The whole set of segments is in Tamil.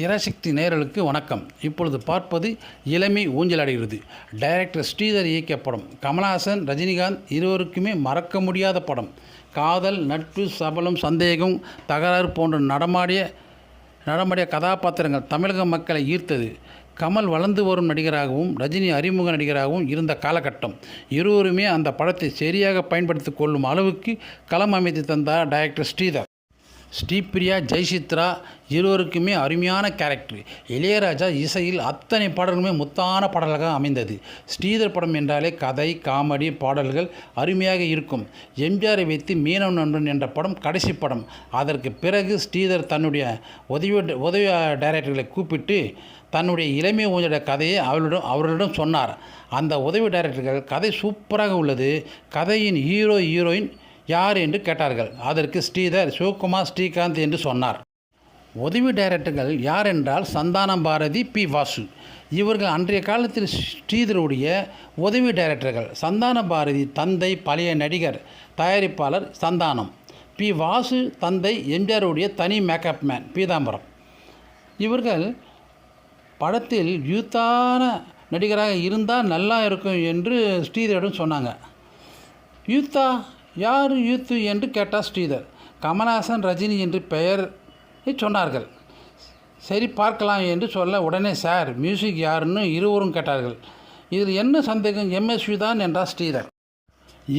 திரசக்தி நேரலுக்கு வணக்கம். இப்பொழுது பார்ப்பது இளமை ஊஞ்சலாடுகிறது. டைரக்டர் ஸ்ரீதர் இயக்கிய படம். கமலஹாசன் ரஜினிகாந்த் இருவருக்குமே மறக்க முடியாத படம். காதல் நட்பு சபலம் சந்தேகம் தகராறு போன்ற நடமாடிய நடமாடிய கதாபாத்திரங்கள் தமிழக மக்களை ஈர்த்தது. கமல் வளர்ந்து வரும் நடிகராகவும் ரஜினி அறிமுக நடிகராகவும் இருந்த காலகட்டம். இருவருமே அந்த படத்தை சரியாக பயன்படுத்தி கொள்ளும் அளவுக்கு களம் அமைத்து தந்தார் டைரக்டர் ஸ்ரீதர். ஸ்ரீபிரியா ஜெய்சித்ரா இருவருக்குமே அருமையான கேரக்டர் இளையராஜா இசையில் அத்தனை பாடல்களுமே முத்தான பாடலாக அமைந்தது. ஸ்ரீதர் படம் என்றாலே கதை காமெடி பாடல்கள் அருமையாக இருக்கும். எம்ஜிஆரை வைத்து மீனவன் நண்பன் என்ற படம் கடைசி படம். அதற்கு பிறகு ஸ்ரீதர் தன்னுடைய உதவி உதவி டைரக்டர்களை கூப்பிட்டு தன்னுடைய இளமை ஊஞ்சல கதையை அவளிடம் அவர்களிடம் சொன்னார். அந்த உதவி டைரக்டர்கள் கதை சூப்பராக உள்ளது. கதையின் ஹீரோ ஹீரோயின் யார் என்று கேட்டார்கள். அதற்கு ஸ்ரீதர் சிவகுமார் ஸ்ரீகாந்த் என்று சொன்னார். உதவி டைரக்டர்கள் யார் என்றால் சந்தானம் பாரதி பி. வாசு. இவர்கள் அன்றைய காலத்தில் ஸ்ரீதருடைய உதவி டைரக்டர்கள். சந்தான பாரதி தந்தை பழைய நடிகர் தயாரிப்பாளர் சந்தானம். பி. வாசு தந்தை எம்ஜிஆருடைய தனி மேக்கப் மேன் பீதாம்பரம். இவர்கள் படத்தில் யூத்தான நடிகராக இருந்தால் நல்லா இருக்கும் என்று ஸ்ரீதரிடம் சொன்னாங்க. யூத்தா யார் யூத்து என்று கேட்டார் ஸ்ரீதர். கமல்ஹாசன் ரஜினி என்று பெயர் சொன்னார்கள். சரி பார்க்கலாம் என்று சொல்ல உடனே சார் மியூசிக் யாருன்னு இருவரும் கேட்டார்கள். இதில் என்ன சந்தேகம்? எம்எஸ்வி தான் என்றார் ஸ்ரீதர்.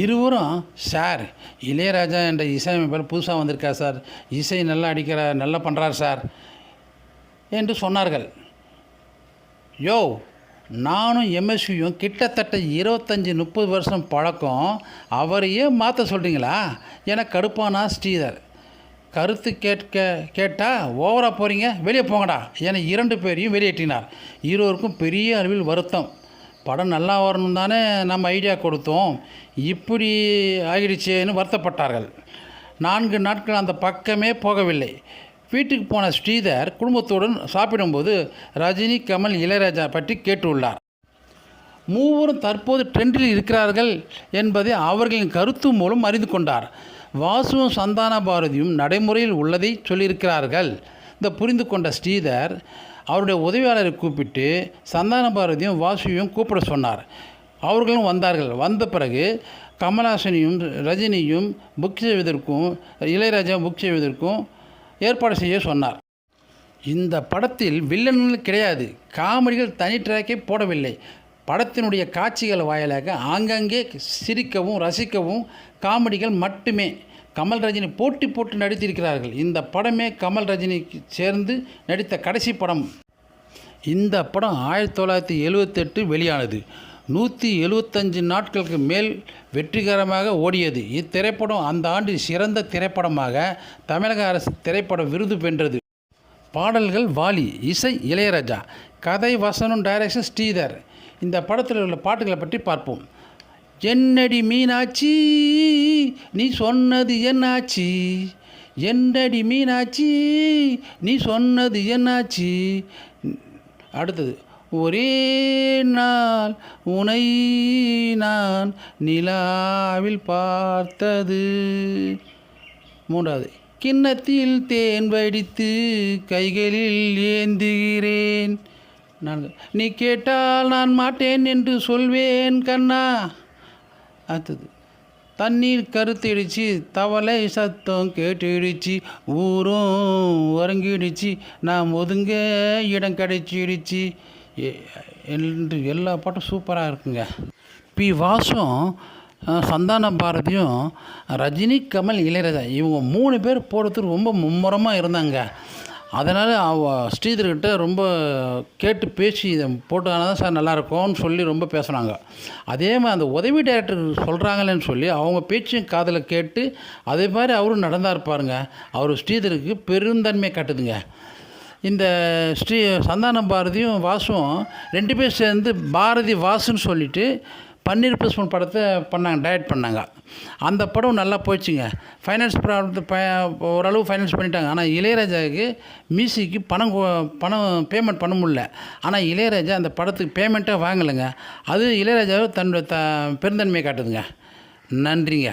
இருவரும் சார் இளையராஜா என்ற இசையமைப்பாளர் புதுசாக வந்திருக்கார் சார். இசை நல்லா அடிக்கிற நல்லா பண்ணுறார் சார் என்று சொன்னார்கள். யோ நானும் எம்எஸ்வியும் கிட்டத்தட்ட இருபத்தஞ்சி முப்பது வருஷம் பழக்கம். அவரையே மாற்ற சொல்கிறீங்களா என கடுப்பானா ஸ்ரீதர். கருத்து கேட்க கேட்டால் ஓவராக போகிறீங்க வெளியே போங்கடா என இரண்டு பேரையும் வெளியேற்றினார். இருவருக்கும் பெரிய அளவில் வருத்தம். படம் நல்லா வரணும் தானே நம்ம ஐடியா கொடுத்தோம். இப்படி ஆகிடுச்சேன்னு வருத்தப்பட்டார்கள். நான்கு நாட்கள் அந்த பக்கமே போகவில்லை. வீட்டுக்கு போன ஸ்ரீதர் குடும்பத்துடன் சாப்பிடும்போது ரஜினி கமல் இளையராஜா பற்றி கேட்டுள்ளார். மூவரும் தற்போது ட்ரெண்டில் இருக்கிறார்கள் என்பதை அவர்களின் கருத்து மூலம் அறிந்து கொண்டார். வாசுவும் சந்தான பாரதியும் நடைமுறையில் உள்ளதை சொல்லியிருக்கிறார்கள். இந்த புரிந்து கொண்ட ஸ்ரீதர் அவருடைய உதவியாளரை கூப்பிட்டு சந்தான பாரதியும் வாசுவையும் கூப்பிட சொன்னார். அவர்களும் வந்தார்கள். வந்த பிறகு கமலாசனியும் ரஜினியும் புக் செய்வதற்கும் இளையராஜா புக் செய்வதற்கும் ஏற்பாடு செய்ய சொன்னார். இந்த படத்தில் வில்லன்கள் கிடையாது. காமெடிகள் தனி ட்ராக்கை போடவில்லை. படத்தினுடைய காட்சிகள் வாயிலாக ஆங்காங்கே சிரிக்கவும் ரசிக்கவும் காமெடிகள் மட்டுமே கமல் ரஜினி போட்டி போட்டு நடித்திருக்கிறார்கள். இந்த படமே கமல் ரஜினிக்கு சேர்ந்து நடித்த கடைசி படம். இந்த படம் ஆயிரத்தி தொள்ளாயிரத்தி எழுவத்தெட்டு வெளியானது. நூற்றி எழுபத்தஞ்சு நாட்களுக்கு மேல் வெற்றிகரமாக ஓடியது. இத்திரைப்படம் அந்த ஆண்டு சிறந்த திரைப்படமாக தமிழக அரசு திரைப்பட விருது வென்றது பாடல்கள் வாலி இசை இளையராஜா கதை வசனம் டைரக்ஷன் ஸ்ரீதர். இந்த படத்தில் உள்ள பாட்டுகளை பற்றி பார்ப்போம். என்னடி மீனாட்சி நீ சொன்னது என்னாச்சி? என்னடி மீனாட்சி நீ சொன்னது என்னாச்சி? அடுத்தது ஒரே நாள் உனை நான் நிலாவில் பார்த்தது. மூன்றாவது கிண்ணத்தில் தேன் வடித்து கைகளில் ஏந்துகிறேன். நான் நீ கேட்டால் நான் மாட்டேன் என்று சொல்வேன் கண்ணா. அடுத்தது தண்ணீர் கருத்திடுச்சு தவளை சத்தம் கேட்டுடுச்சு ஊரும் உறங்கிடுச்சு நான் ஒதுங்க இடம் கிடைச்சிடுச்சு. என்று எல்லா பாட்டும் சூப்பராக இருக்குங்க. பி. வாசும் சந்தான பாரதியும் ரஜினி கமல் இளையராஜா இவங்க மூணு பேர் போடுறதுக்கு ரொம்ப மும்முரமாக இருந்தாங்க. அதனால் அவ ஸ்ரீதர்கிட்ட ரொம்ப கேட்டு பேசி இதை போட்டால் தான் சார் நல்லாயிருக்கும்னு சொல்லி ரொம்ப பேசுனாங்க. அதே மாதிரி அந்த உதவி டைரக்டர் சொல்கிறாங்களேன்னு சொல்லி அவங்க பேச்சையும் காதில் கேட்டு அதே மாதிரி அவரும் நடந்தார் பாருங்க. அவர் ஸ்ரீதருக்கு பெருந்தன்மை காட்டுதுங்க. இந்த ஸ்ரீ சந்தான பாரதியும் வாசுவும் ரெண்டு பேர் சேர்ந்து பாரதி வாசுன்னு சொல்லிவிட்டு பன்னீர் புஷ்பன் படத்தை பண்ணாங்க டயட் பண்ணாங்க. அந்த படம் நல்லா போச்சுங்க. ஃபைனான்ஸ் ப்ராப்ளத்தை ப ஓரளவு ஃபைனான்ஸ் பண்ணிட்டாங்க. ஆனால் இளையராஜாவுக்கு மியூசிக்கு பணம் பணம் பேமெண்ட் பண்ண முடில ஆனால் இளையராஜா அந்த படத்துக்கு பேமெண்ட்டாக வாங்கலைங்க. அது இளையராஜாவை தன்னுடைய த பெருந்தன்மையை காட்டுதுங்க. நன்றிங்க.